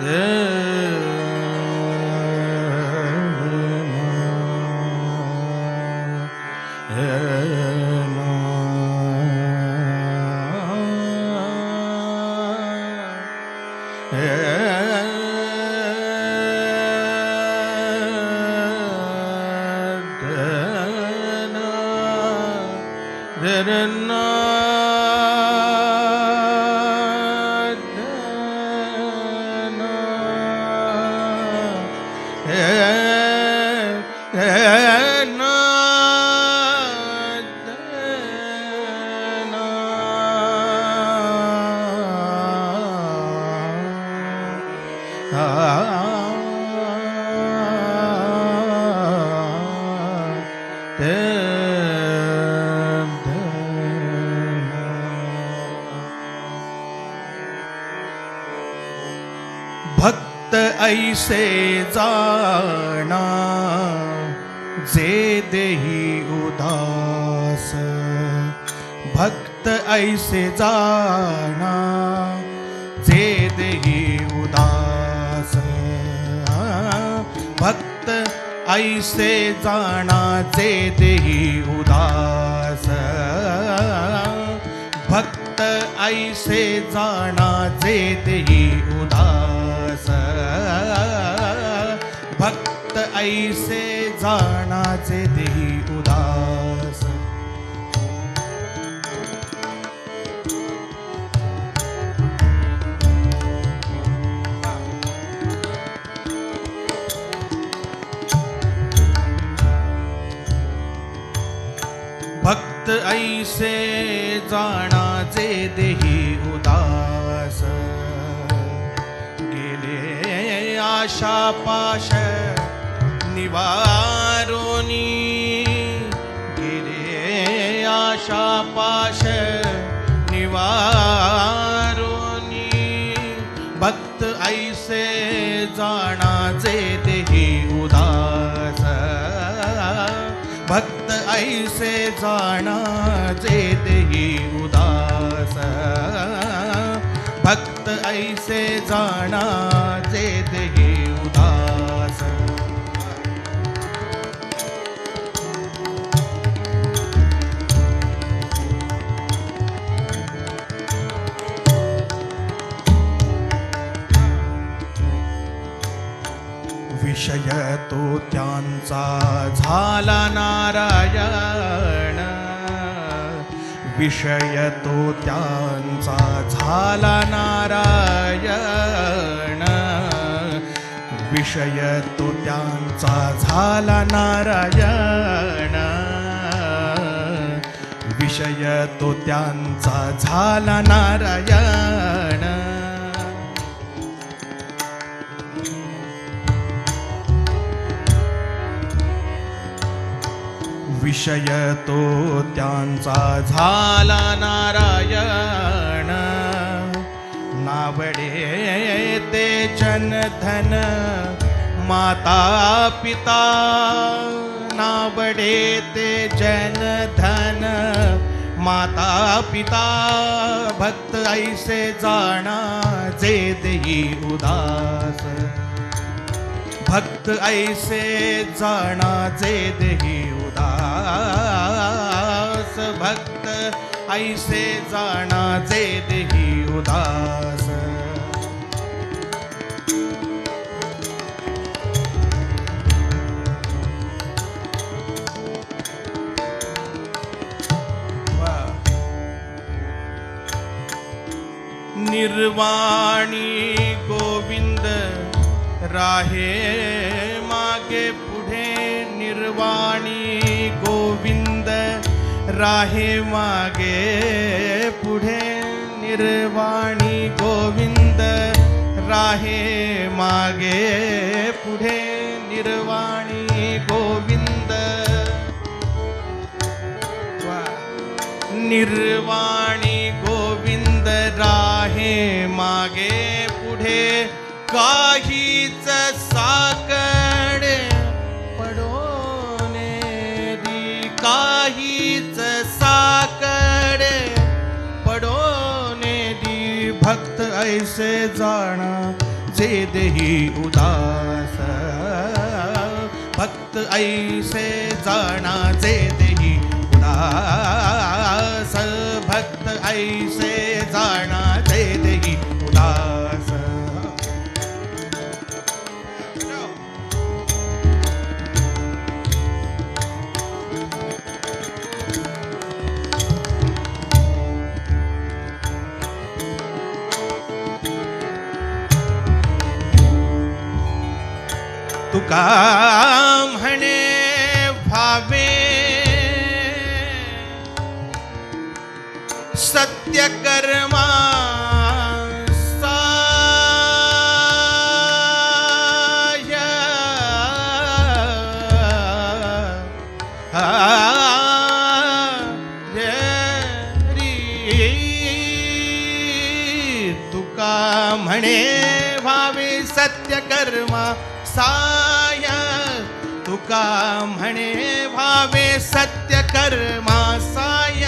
Yeah. भक्त ऐसे जाणा जे देही उदास। भक्त ऐसे जाणा जे देही उदास। भक्त ऐसे जाणा जे देही उदास। भक्त ऐसे जाणा जे देही उदास। भक्त ऐसे जाणाचे देही उदास. भक्त ऐसे जाणाचे देही आशा पाश निवारोनी गिरे आशा पाश निवारोनी। भक्त ऐसे जाणाचे देही उदास। भक्त ऐसे जाणाचे देही उदास। भक्त ऐसे जाणाचे तो त्यांचा झाला नारायण. विषय तो त्यांचा झाला नारायण. विषय तो त्यांचा झाला नारायण. विषय तो त्यांचा झाला नारायण. विषय तो त्यांचा झाला नारायण. नावडे ते जनधन माता पिता नावडे ते जनधन माता पिता भक्त ऐसे जाणा जे देही उदास. भक्त ऐसे जाणा जे देही उदास भक्त ऐसे जाणाचे देही उदास। निर्वाणी गोविंद राहे मागे निर्वाणी गोविंद राहे मागे पुढे निर्वाणी गोविंद राहे मागे पुढे निर्वाणी गोविंद. निर्वाणी गोविंद राहे मागे पुढे काही कैसे ऐसे जाणा जे देही उदास. भक्त ऐसे जाणा जे देही उदास. भक्त ऐसे जाणा तुका म्हणे भावे। सत्य कर्मा तुका म्हणे भावे सत्य कर्मा साय तुका म्हणे भावे सत्य कर्मा साय.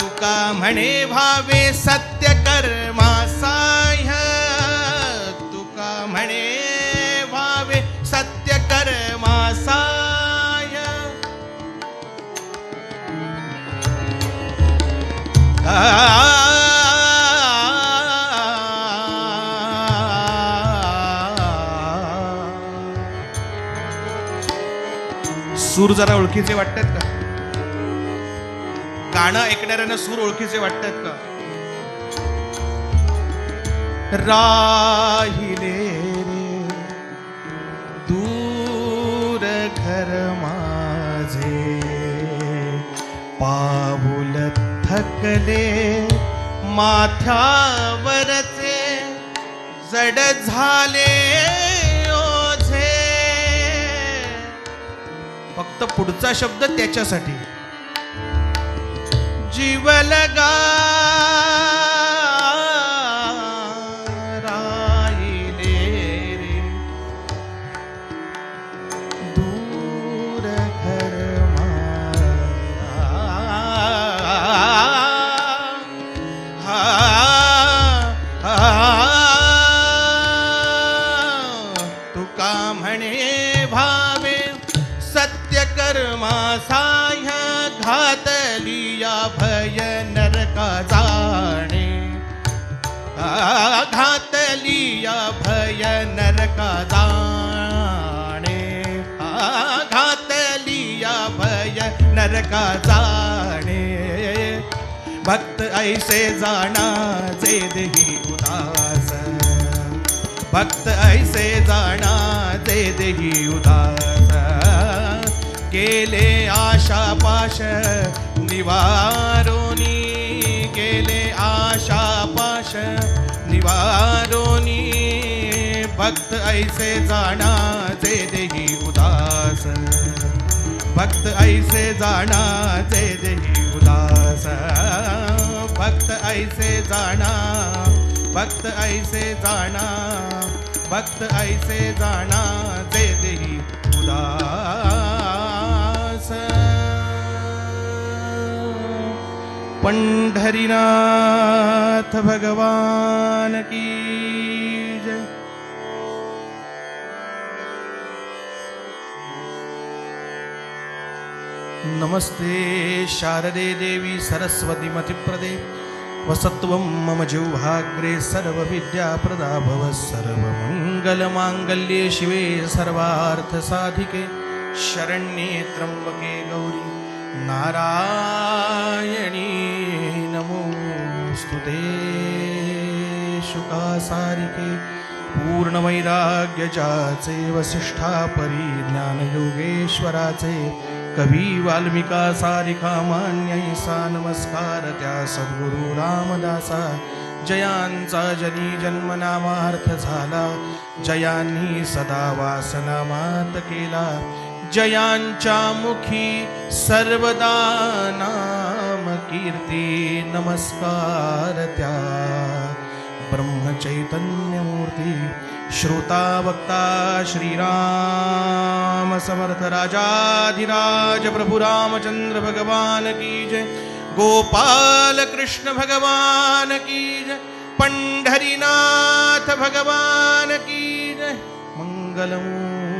तुका म्हणे भावे सत्य कर्मा साय. तुका म्हणे भावे सत्य कर्मा साय. सूर जरा ओळखीचे वाटतात का? गाणं ऐकणाऱ्यांना सूर ओळखीचे वाटतात का? राहिले रे दूर घर माझे पाऊल थकले माथ्यावरचे जड झाले फक्त पुढचा शब्द त्याच्यासाठी. जीवलगा साह्य घातली या भय नरका जाणे? घातलिया भय नरका जाणे? घातलिया भय नरका जाणे? भक्त ऐसे जाणा जे देही उदास। भक्त ऐसे जाणा जे देही उदास। गेले आशा पाश निवारोनी गेले आशा पाश निवारोनी भक्त ऐसे जाणा जे देही उदास. भक्त ऐसे जाणा जे देही उदास. भक्त ऐसे जाणा भक्त ऐसे जाणा भक्त ऐसे जाणा जे देही उदास. पंढरीनाथ भगवान की जय। नमस्ते शारदे देवी सरस्वती मतिप्रदे। वसत्वं मम जिह्वाग्रे सर्वविद्याप्रदा भव सर्वमङ्गलमाङ्गल्ये शिवे सर्वार्थसाधिके। शरण्ये त्र्यम्बके गौरी। नारायणी नमोऽस्तु ते शुकासारिके पूर्णवैराग्यजाचे वसिष्ठा परिज्ञानयोगेश्वराचे कवी वाल्मिका सारिका मान्यैसा नमस्कार। त्या सद्गुरु रामदासा जयांचा जनी जन्मनामार्थ झाला। जयांनी सदा वासनामात केला। जयांच्या मुखी सर्वदा नाम कीर्ती नमस्कार त्या. ब्रह्मचैतन्यमूर्ती श्रोता वक्ता श्रीराम समर्थ राजाधिराज प्रभु रामचंद्र भगवान की जय. गोपाल कृष्ण भगवान की जय. पंढरीनाथ भगवान की जय. मंगलमूर्ती